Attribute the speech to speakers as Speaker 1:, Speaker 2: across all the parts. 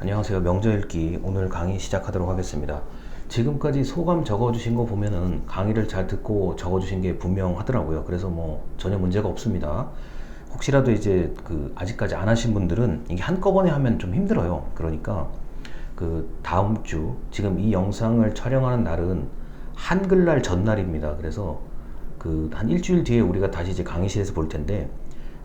Speaker 1: 안녕하세요. 명절 읽기 오늘 강의 시작하도록 하겠습니다. 지금까지 소감 적어주신 거 보면은 강의를 잘 듣고 적어주신 게 분명하더라고요. 그래서 뭐 전혀 문제가 없습니다. 혹시라도 이제 그 아직까지 안 하신 분들은 이게 한꺼번에 하면 좀 힘들어요. 그러니까 그 다음 주 지금 이 영상을 촬영하는 날은 한글날 전날입니다. 그래서 그 한 일주일 뒤에 우리가 다시 이제 강의실에서 볼 텐데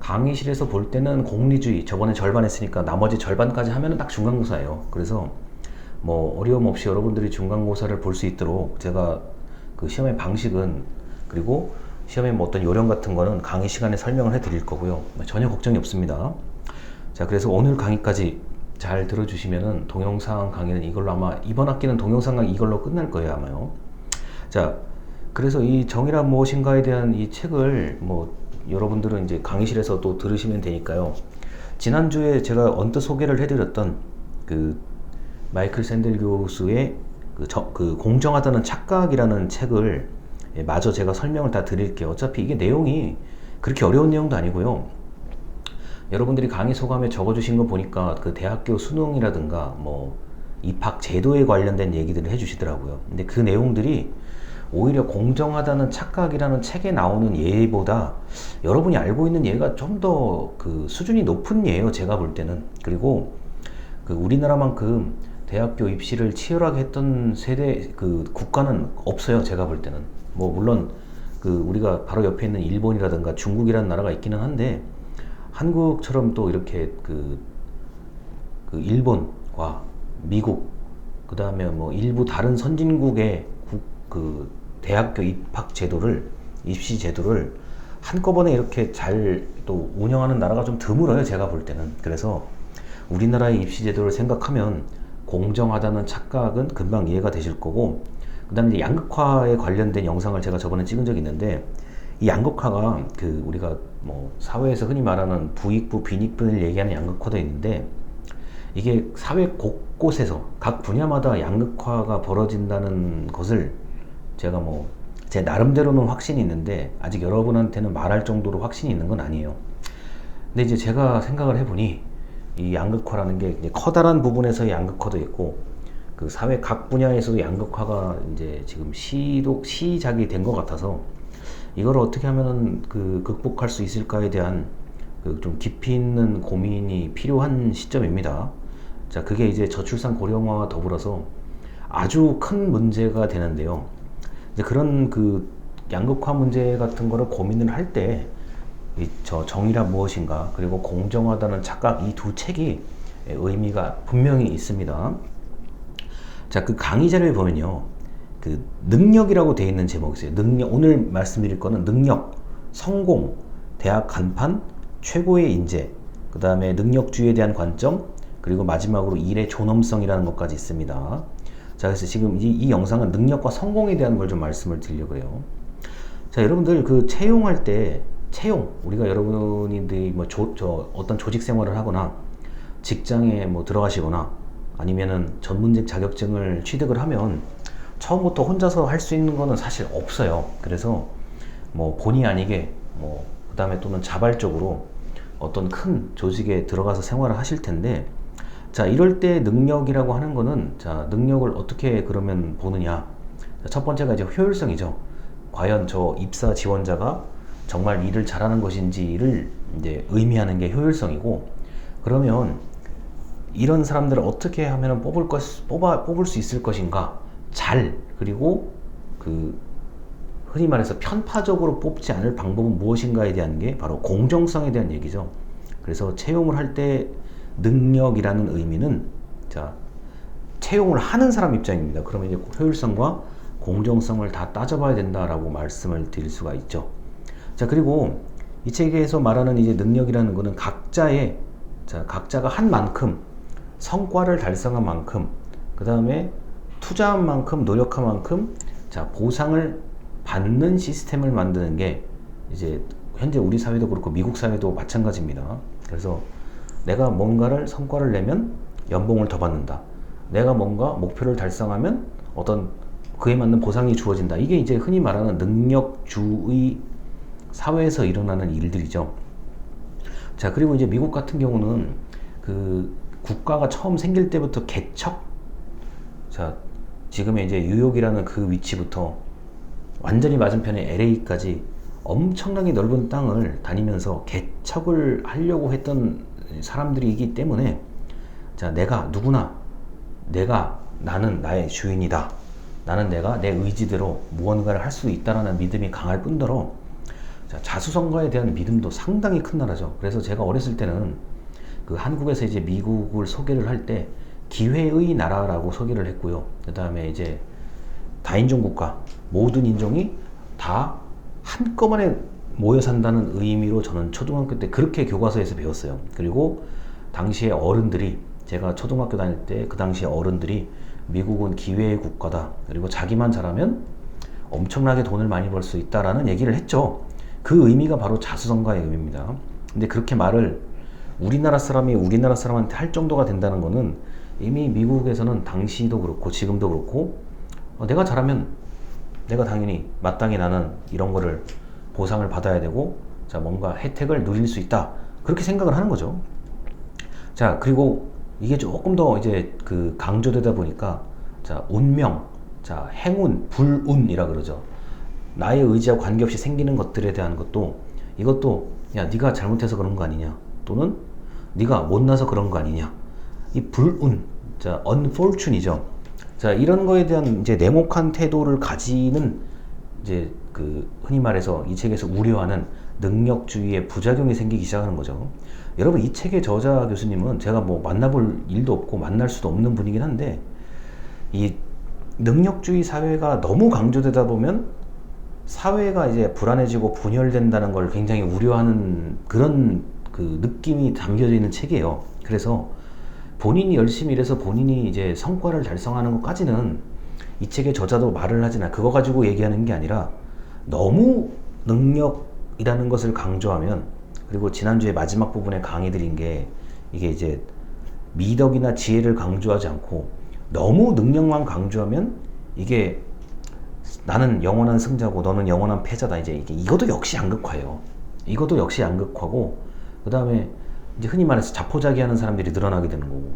Speaker 1: 강의실에서 볼 때는 공리주의 저번에 절반 했으니까 나머지 절반까지 하면은 딱 중간고사예요. 그래서 뭐 어려움 없이 여러분들이 중간고사를 볼 수 있도록 제가 그 시험의 방식은 그리고 시험의 뭐 어떤 요령 같은 거는 강의 시간에 설명을 해 드릴 거고요. 전혀 걱정이 없습니다. 자, 그래서 오늘 강의까지 잘 들어주시면은 동영상 강의는 이걸로 아마 이번 학기는 동영상 강의 이걸로 끝날 거예요, 아마요. 자, 그래서 이 정의란 무엇인가에 대한 이 책을 뭐 여러분들은 이제 강의실에서 또 들으시면 되니까요. 지난주에 제가 언뜻 소개를 해드렸던 그 마이클 샌델 교수의 그, 저, 그 공정하다는 착각이라는 책을 예, 마저 제가 설명을 다 드릴게요. 어차피 이게 내용이 그렇게 어려운 내용도 아니고요. 여러분들이 강의 소감에 적어주신 거 보니까 그 대학교 수능이라든가 뭐 입학 제도에 관련된 얘기들을 해주시더라고요. 근데 그 내용들이 오히려 공정하다는 착각이라는 책에 나오는 예보다 여러분이 알고 있는 예가 좀 더 그 수준이 높은 예예요. 제가 볼 때는. 그리고 그 우리나라만큼 대학교 입시를 치열하게 했던 세대 그 국가는 없어요. 제가 볼 때는. 뭐 물론 그 우리가 바로 옆에 있는 일본이라든가 중국이라는 나라가 있기는 한데 한국처럼 또 이렇게 그, 그 일본과 미국 그 다음에 뭐 일부 다른 선진국의 국, 그 대학교 입학 제도를 입시 제도를 한꺼번에 이렇게 잘 또 운영하는 나라가 좀 드물어요 제가 볼 때는. 그래서 우리나라의 입시 제도를 생각하면 공정하다는 착각은 금방 이해가 되실 거고 그 다음에 양극화에 관련된 영상을 제가 저번에 찍은 적이 있는데 이 양극화가 그 우리가 뭐 사회에서 흔히 말하는 부익부 빈익분을 얘기하는 양극화도 있는데 이게 사회 곳곳에서 각 분야마다 양극화가 벌어진다는 것을 제가 뭐 제 나름대로는 확신이 있는데 아직 여러분한테는 말할 정도로 확신이 있는 건 아니에요. 근데 이제 제가 생각을 해보니 이 양극화라는 게 커다란 부분에서의 양극화도 있고 그 사회 각 분야에서도 양극화가 이제 지금 시도 시작이 된 것 같아서 이걸 어떻게 하면은 그 극복할 수 있을까에 대한 그 좀 깊이 있는 고민이 필요한 시점입니다. 자, 그게 이제 저출산 고령화와 더불어서 아주 큰 문제가 되는데요. 이제 그런 그 양극화 문제 같은 거를 고민을 할 때 이 저 정의란 무엇인가 그리고 공정하다는 착각 이 두 책이 의미가 분명히 있습니다. 자, 그 강의 자료에 보면요. 그 능력이라고 되어 있는 제목이 있어요. 능력 오늘 말씀드릴 거는 능력, 성공, 대학 간판, 최고의 인재, 그 다음에 능력주의에 대한 관점, 그리고 마지막으로 일의 존엄성이라는 것까지 있습니다. 자, 그래서 지금 이, 이 영상은 능력과 성공에 대한 걸 좀 말씀을 드리려고 해요. 자, 여러분들 그 채용할 때 채용 우리가 여러분들이 뭐 조, 저 어떤 조직 생활을 하거나 직장에 뭐 들어가시거나 아니면은 전문직 자격증을 취득을 하면 처음부터 혼자서 할 수 있는 거는 사실 없어요. 그래서 뭐 본의 아니게 뭐 그다음에 또는 자발적으로 어떤 큰 조직에 들어가서 생활을 하실 텐데 자 이럴 때 능력이라고 하는 거는 자 능력을 어떻게 그러면 보느냐 첫 번째가 이제 효율성이죠. 과연 저 입사 지원자가 정말 일을 잘하는 것인지를 이제 의미하는 게 효율성이고 그러면 이런 사람들을 어떻게 하면 뽑을 것 뽑아 뽑을 수 있을 것인가 잘 그리고 그 흔히 말해서 편파적으로 뽑지 않을 방법은 무엇인가에 대한 게 바로 공정성에 대한 얘기죠. 그래서 채용을 할 때 능력이라는 의미는 자 채용을 하는 사람 입장입니다. 그러면 이제 효율성과 공정성을 다 따져봐야 된다라고 말씀을 드릴 수가 있죠. 자 그리고 이 책에서 말하는 이제 능력이라는 것은 각자의 자 각자가 한 만큼 성과를 달성한 만큼 그 다음에 투자한 만큼 노력한 만큼 자 보상을 받는 시스템을 만드는 게 이제 현재 우리 사회도 그렇고 미국 사회도 마찬가지입니다. 그래서 내가 뭔가를 성과를 내면 연봉을 더 받는다. 내가 뭔가 목표를 달성하면 어떤 그에 맞는 보상이 주어진다. 이게 이제 흔히 말하는 능력주의 사회에서 일어나는 일들이죠. 자, 그리고 이제 미국 같은 경우는 그 국가가 처음 생길 때부터 개척 자 지금의 이제 뉴욕이라는 그 위치부터 완전히 맞은편에 LA까지 엄청나게 넓은 땅을 다니면서 개척을 하려고 했던 사람들이기 때문에 자 내가 누구나 내가 나는 나의 주인이다. 나는 내가 내 의지대로 무언가를 할 수 있다라는 믿음이 강할 뿐더러 자, 자수성가에 대한 믿음도 상당히 큰 나라죠. 그래서 제가 어렸을 때는 그 한국에서 이제 미국을 소개를 할 때 기회의 나라라고 소개를 했고요. 그 다음에 이제 다인종 국가 모든 인종이 다 한꺼번에 모여 산다는 의미로 저는 초등학교 때 그렇게 교과서에서 배웠어요. 그리고 당시에 어른들이 제가 초등학교 다닐 때 그 당시에 어른들이 미국은 기회의 국가다. 그리고 자기만 잘하면 엄청나게 돈을 많이 벌 수 있다라는 얘기를 했죠. 그 의미가 바로 자수성가의 의미입니다. 근데 그렇게 말을 우리나라 사람이 우리나라 사람한테 할 정도가 된다는 거는 이미 미국에서는 당시도 그렇고 지금도 그렇고 어, 내가 잘하면 내가 당연히 마땅히 나는 이런 거를 보상을 받아야 되고 자 뭔가 혜택을 누릴 수 있다 그렇게 생각을 하는 거죠. 자 그리고 이게 조금 더 이제 그 강조되다 보니까 자 운명, 자 행운, 불운이라 그러죠. 나의 의지와 관계없이 생기는 것들에 대한 것도 이것도 야 네가 잘못해서 그런 거 아니냐 또는 네가 못나서 그런 거 아니냐 이 불운, 자 unfortune이죠. 자 이런 거에 대한 이제 냉혹한 태도를 가지는 이제 그 흔히 말해서 이 책에서 우려하는 능력주의의 부작용이 생기기 시작하는 거죠. 여러분 이 책의 저자 교수님은 제가 뭐 만나볼 일도 없고 만날 수도 없는 분이긴 한데 이 능력주의 사회가 너무 강조되다 보면 사회가 이제 불안해지고 분열된다는 걸 굉장히 우려하는 그런 그 느낌이 담겨져 있는 책이에요. 그래서 본인이 열심히 일해서 본인이 이제 성과를 달성하는 것까지는 이 책의 저자도 말을 하지나 그거 가지고 얘기하는 게 아니라 너무 능력이라는 것을 강조하면 그리고 지난주에 마지막 부분에 강의 드린 게 이게 이제 미덕이나 지혜를 강조하지 않고 너무 능력만 강조하면 이게 나는 영원한 승자고 너는 영원한 패자다 이제 이게 이것도 역시 양극화예요. 이것도 역시 양극화고 그 다음에 이제 흔히 말해서 자포자기하는 사람들이 늘어나게 되는 거고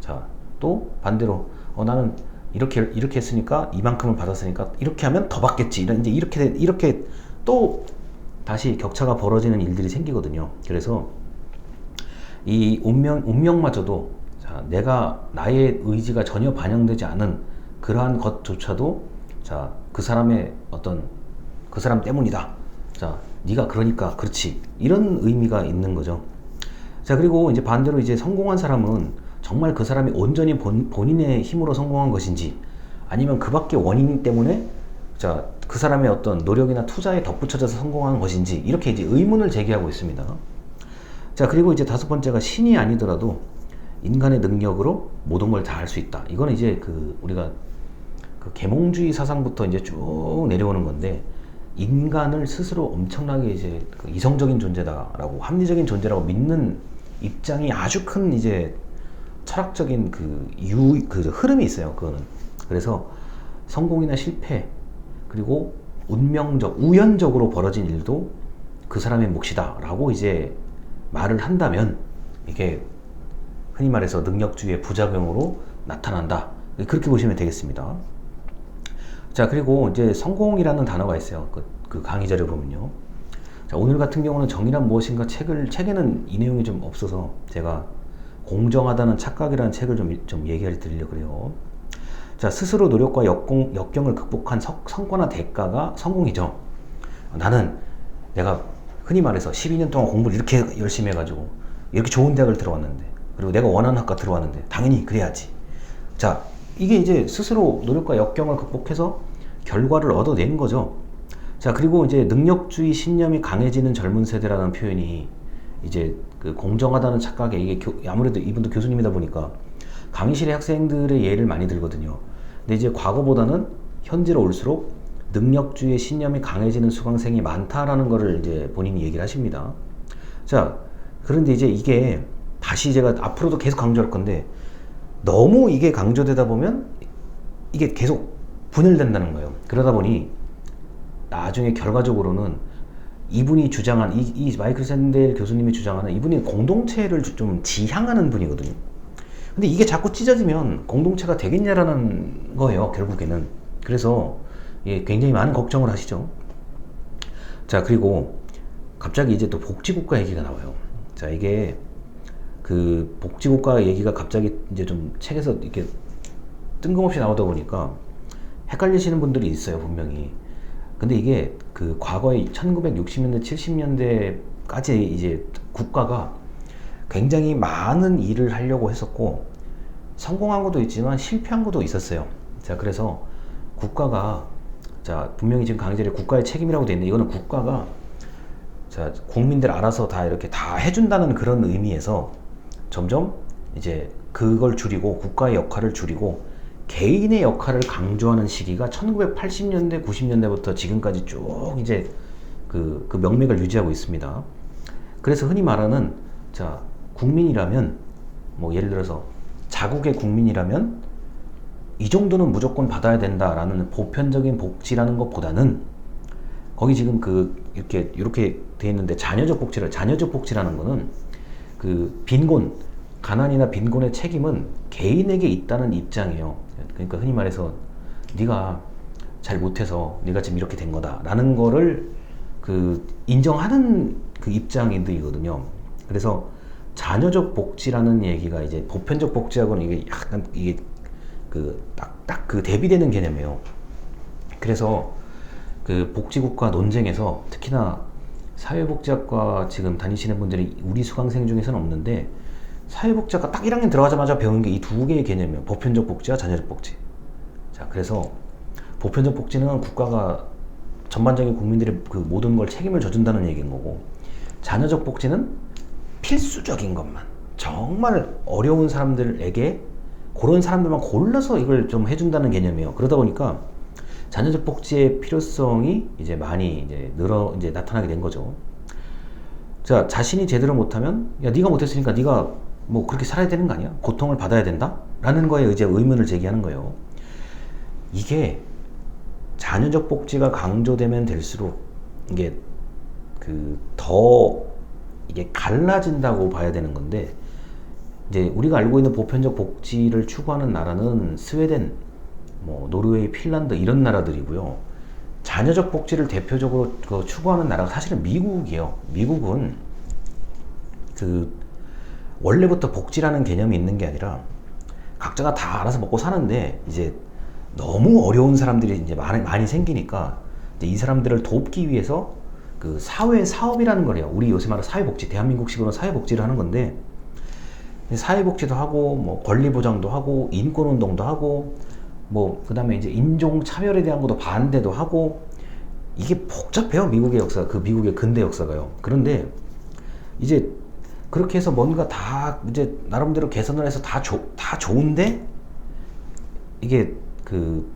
Speaker 1: 자 또 반대로 어 나는 이렇게 이렇게 했으니까 이만큼을 받았으니까 이렇게 하면 더 받겠지 이런 이제 이렇게 이렇게 또 다시 격차가 벌어지는 일들이 생기거든요. 그래서 이 운명 운명마저도 자, 내가 나의 의지가 전혀 반영되지 않은 그러한 것조차도 자, 그 사람의 어떤 그 사람 때문이다. 자, 네가 그러니까 그렇지. 이런 의미가 있는 거죠. 자, 그리고 이제 반대로 이제 성공한 사람은 정말 그 사람이 온전히 본, 본인의 힘으로 성공한 것인지 아니면 그 밖에 원인 때문에 자, 그 사람의 어떤 노력이나 투자에 덧붙여져서 성공한 것인지 이렇게 이제 의문을 제기하고 있습니다. 자, 그리고 이제 다섯 번째가 신이 아니더라도 인간의 능력으로 모든 걸 다 할 수 있다. 이건 이제 그 우리가 그 계몽주의 사상부터 이제 쭉 내려오는 건데 인간을 스스로 엄청나게 이제 그 이성적인 존재다라고 합리적인 존재라고 믿는 입장이 아주 큰 이제 철학적인 그 유, 그 흐름이 있어요. 그거는. 그래서 성공이나 실패, 그리고 운명적, 우연적으로 벌어진 일도 그 사람의 몫이다. 라고 이제 말을 한다면 이게 흔히 말해서 능력주의의 부작용으로 나타난다. 그렇게 보시면 되겠습니다. 자, 그리고 이제 성공이라는 단어가 있어요. 그, 그 강의자를 보면요. 자, 오늘 같은 경우는 정의란 무엇인가 책을, 책에는 이 내용이 좀 없어서 제가 공정하다는 착각이라는 책을 좀, 좀 얘기를 드리려고 그래요. 자, 스스로 노력과 역공, 역경을 극복한 성, 성과나 대가가 성공이죠. 나는 내가 흔히 말해서 12년 동안 공부를 이렇게 열심히 해가지고 이렇게 좋은 대학을 들어왔는데 그리고 내가 원하는 학과 들어왔는데 당연히 그래야지. 자, 이게 이제 스스로 노력과 역경을 극복해서 결과를 얻어낸 거죠. 자, 그리고 이제 능력주의 신념이 강해지는 젊은 세대라는 표현이 이제 그 공정하다는 착각에 이게 교, 아무래도 이분도 교수님이다 보니까 강의실의 학생들의 예를 많이 들거든요. 근데 이제 과거보다는 현재로 올수록 능력주의 신념이 강해지는 수강생이 많다라는 거를 이제 본인이 얘기를 하십니다. 자, 그런데 이제 이게 다시 제가 앞으로도 계속 강조할 건데 너무 이게 강조되다 보면 이게 계속 분열된다는 거예요. 그러다 보니 나중에 결과적으로는 이분이 주장한 이, 이 마이클 샌델 교수님이 주장하는 이분이 공동체를 좀 지향하는 분이거든요. 근데 이게 자꾸 찢어지면 공동체가 되겠냐라는 거예요, 결국에는. 그래서 예, 굉장히 많은 걱정을 하시죠. 자, 그리고 갑자기 이제 또 복지국가 얘기가 나와요. 자, 이게 그 복지국가 얘기가 갑자기 이제 좀 책에서 이렇게 뜬금없이 나오다 보니까 헷갈리시는 분들이 있어요, 분명히. 근데 이게 그 과거에 1960년대, 70년대까지 이제 국가가 굉장히 많은 일을 하려고 했었고 성공한 것도 있지만 실패한 것도 있었어요. 자, 그래서 국가가 자, 분명히 지금 강의자리 국가의 책임이라고 돼 있는데 이거는 국가가 자, 국민들 알아서 다 이렇게 다 해준다는 그런 의미에서 점점 이제 그걸 줄이고 국가의 역할을 줄이고 개인의 역할을 강조하는 시기가 1980년대, 90년대부터 지금까지 쭉 이제 그, 그 명맥을 유지하고 있습니다. 그래서 흔히 말하는 자 국민이라면 뭐 예를 들어서 자국의 국민이라면 이 정도는 무조건 받아야 된다라는 보편적인 복지라는 것보다는 거기 지금 그 이렇게 이렇게 돼 있는데 자녀적 복지를 자녀적 복지라는 거는 그 빈곤 가난이나 빈곤의 책임은 개인에게 있다는 입장이에요. 그러니까 흔히 말해서 네가 잘 못해서 네가 지금 이렇게 된 거다라는 거를 그 인정하는 그 입장인들이거든요. 그래서 자녀적 복지라는 얘기가 이제 보편적 복지하고는 이게 약간 이게 그 딱 딱 그 대비되는 개념이에요. 그래서 그 복지국가 논쟁에서 특히나 사회복지학과 지금 다니시는 분들이 우리 수강생 중에서는 없는데 사회복지학과 딱 1학년 들어가자마자 배운 게 이 두 개의 개념이에요. 보편적 복지와 자녀적 복지. 자, 그래서 보편적 복지는 국가가 전반적인 국민들의 그 모든 걸 책임을 져준다는 얘기인 거고 자녀적 복지는 필수적인 것만 정말 어려운 사람들에게 그런 사람들만 골라서 이걸 좀 해준다는 개념이에요. 그러다 보니까 자녀적 복지의 필요성이 이제 많이 이제 늘어 이제 나타나게 된 거죠. 자, 자신이 제대로 못하면 야 네가 못했으니까 네가 뭐 그렇게 살아야 되는 거 아니야? 고통을 받아야 된다? 라는 거에 이제 의문을 제기하는 거예요. 이게 자녀적 복지가 강조되면 될수록 이게 그 더 이게 갈라진다고 봐야 되는 건데 이제 우리가 알고 있는 보편적 복지를 추구하는 나라는 스웨덴, 뭐 노르웨이, 핀란드 이런 나라들이고요. 자녀적 복지를 대표적으로 그 추구하는 나라가 사실은 미국이에요. 미국은 그 원래부터 복지라는 개념이 있는 게 아니라 각자가 다 알아서 먹고 사는데 이제 너무 어려운 사람들이 이제 많이, 많이 생기니까 이제 이 사람들을 돕기 위해서 그 사회 사업이라는 거래요. 우리 요새 말하는 사회복지, 대한민국식으로 사회복지를 하는 건데 사회복지도 하고 뭐 권리보장도 하고 인권운동도 하고 뭐 그다음에 이제 인종 차별에 대한 것도 반대도 하고 이게 복잡해요 미국의 역사 그 미국의 근대 역사가요. 그런데 이제 그렇게 해서 뭔가 다 이제 나름대로 개선을 해서 다, 조, 다 좋은데 이게 그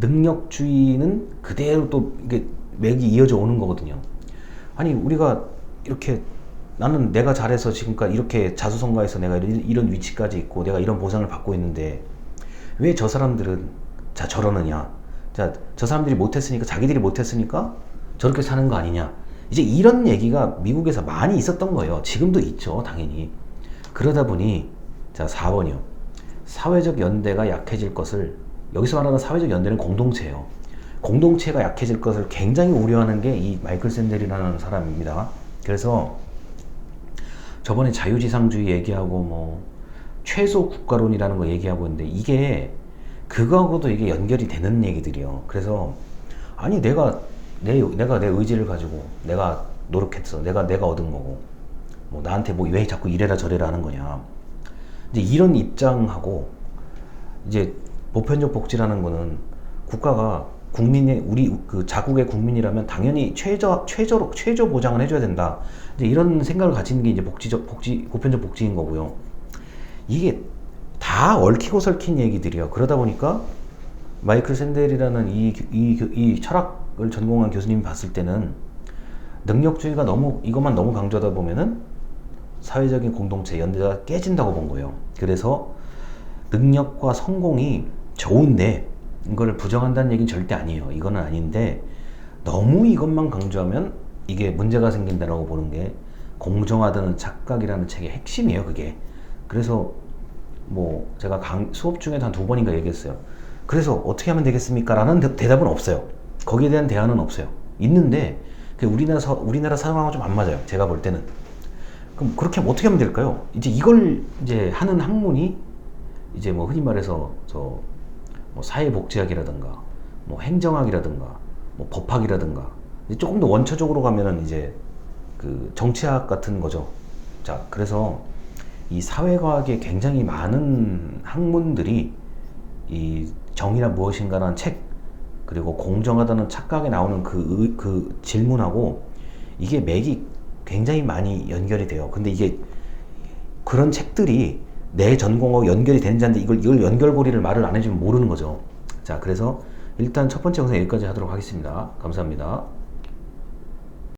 Speaker 1: 능력주의는 그대로 또 이게 맥이 이어져 오는 거거든요. 아니 우리가 이렇게 나는 내가 잘해서 지금까지 이렇게 자수성가해서 내가 이런, 이런 위치까지 있고 내가 이런 보상을 받고 있는데 왜 저 사람들은 자 저러느냐? 자 저 사람들이 못했으니까 자기들이 못했으니까 저렇게 사는 거 아니냐? 이제 이런 얘기가 미국에서 많이 있었던 거예요. 지금도 있죠, 당연히. 그러다 보니 자 4번이요. 사회적 연대가 약해질 것을 여기서 말하는 사회적 연대는 공동체예요. 공동체가 약해질 것을 굉장히 우려하는 게 이 마이클 샌델이라는 사람입니다. 그래서 저번에 자유지상주의 얘기하고 뭐 최소 국가론이라는 거 얘기하고 있는데 이게 그거하고도 이게 연결이 되는 얘기들이요. 그래서 아니 내가 내 내가 내 의지를 가지고 내가 노력했어. 내가 내가 얻은 거고 뭐 나한테 뭐 왜 자꾸 이래라 저래라 하는 거냐. 이제 이런 입장하고 이제 보편적 복지라는 거는 국가가 국민의 우리 그 자국의 국민이라면 당연히 최저 최저로 최저 보장을 해줘야 된다. 이제 이런 생각을 가지는 게 이제 복지적 복지 보편적 복지인 거고요. 이게 다 얽히고 설킨 얘기들이요. 그러다 보니까 마이클 샌델이라는 이, 이, 이 철학 을 전공한 교수님이 봤을 때는 능력주의가 너무 이것만 너무 강조하다 보면은 사회적인 공동체 연대가 깨진다고 본 거예요. 그래서 능력과 성공이 좋은데 이거를 부정한다는 얘기는 절대 아니에요. 이거는 아닌데 너무 이것만 강조하면 이게 문제가 생긴다라고 보는 게 공정하다는 착각이라는 책의 핵심이에요. 그게 그래서 뭐 제가 강, 수업 중에 한 두 번인가 얘기했어요. 그래서 어떻게 하면 되겠습니까? 라는 대- 대답은 없어요. 거기에 대한 대안은 없어요. 있는데 그 우리나라 서, 우리나라 상황하고 좀 안 맞아요. 제가 볼 때는. 그럼 그렇게 하면 어떻게 하면 될까요? 이제 이걸 이제 하는 학문이 이제 뭐 흔히 말해서 저 뭐 사회복지학이라든가 뭐 행정학이라든가 뭐 법학이라든가 조금 더 원초적으로 가면은 이제 그 정치학 같은 거죠. 자, 그래서 이 사회과학에 굉장히 많은 학문들이 이 정의란 무엇인가라는 책 그리고 공정하다는 착각에 나오는 그, 의- 그 질문하고 이게 맥이 굉장히 많이 연결이 돼요. 근데 이게 그런 책들이 내 전공하고 연결이 되는지 않는지 이걸, 이걸 연결고리를 말을 안 해주면 모르는 거죠. 자, 그래서 일단 첫 번째 영상 여기까지 하도록 하겠습니다. 감사합니다.